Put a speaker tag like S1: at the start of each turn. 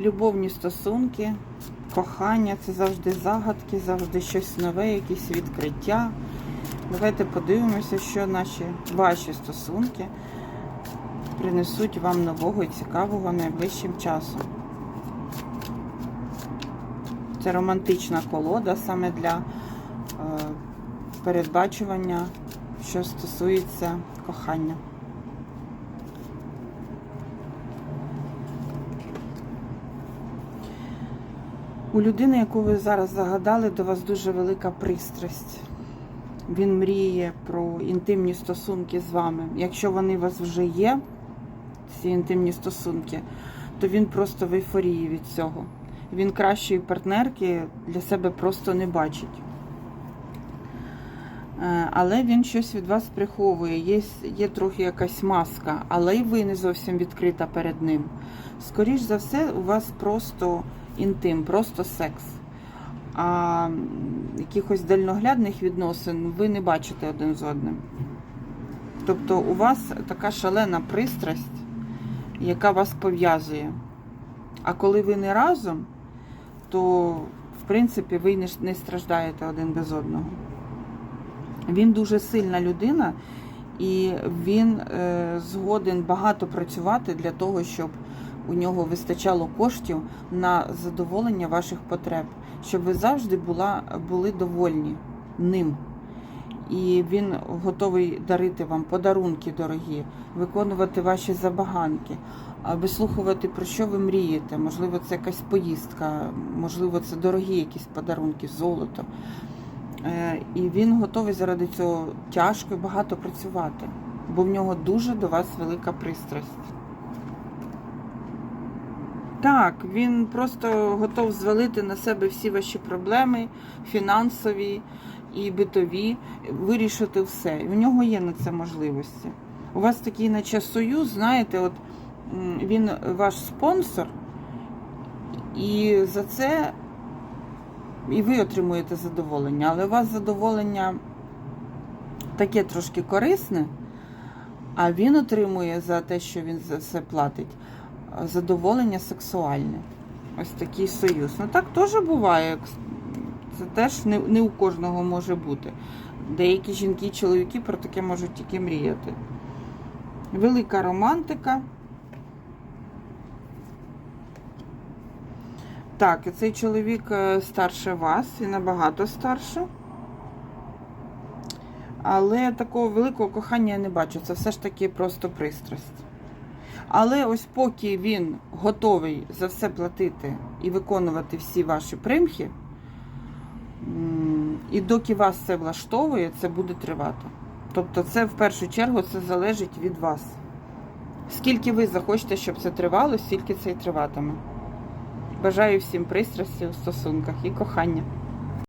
S1: Любовні стосунки, кохання це завжди загадки, завжди щось нове, якісь відкриття. Давайте подивимося, що наші ваші стосунки принесуть вам нового і цікавого найближчим часом. Це романтична колода саме для е, передбачування, що стосується кохання. У людини, яку ви зараз загадали, до вас дуже велика пристрасть. Він мріє про інтимні стосунки з вами. Якщо вони у вас вже є, ці інтимні стосунки, то він просто в ейфорії від цього. Він кращої партнерки для себе просто не бачить. Е, Але він щось від вас приховує, є, є трохи якась маска, але й ви не зовсім відкрита перед ним. Скоріш за все, у вас просто інтим, просто секс. А якихось дальноглядних відносин ви не бачите один з одним. Тобто у вас така шалена пристрасть, яка вас пов'язує. А коли ви не разом, то в принципі ви не, страждаєте один без одного. Він дуже сильна людина, і він е, згоден багато працювати для того, щоб у нього вистачало коштів на задоволення ваших потреб, щоб ви завжди була, були довольні ним. І він готовий дарити вам подарунки дорогі, виконувати ваші забаганки, вислухувати, про що ви мрієте. Можливо, це якась поїздка, можливо, це дорогі якісь подарунки, золото. Е, І він готовий заради цього тяжко і багато працювати, бо в нього дуже до вас велика пристрасть. Так, він просто готов звалити на себе всі ваші проблеми, фінансові і битові, вирішити все. У нього є на це можливості. У вас такий, наче союз, знаєте, от він ваш спонсор, і за це і ви отримуєте задоволення, але у вас задоволення таке трошки корисне, а він отримує за те, що він за це платить, задоволення сексуальне. Ось такий союз. Ну так теж буває. Це теж не, не у кожного може бути. Деякі жінки і чоловіки про таке можуть тільки мріяти. Велика романтика. Так, і цей чоловік е, старше вас і набагато старше. Але такого великого кохання я не бачу. Це все ж таки просто пристрасть. Але ось поки він готовий за все платити і виконувати всі ваші примхи, і доки вас це влаштовує, це буде тривати. Тобто, це в першу чергу це залежить від вас. Скільки ви захочете, щоб це тривало, стільки це і триватиме. Бажаю всім пристрасті у стосунках і кохання.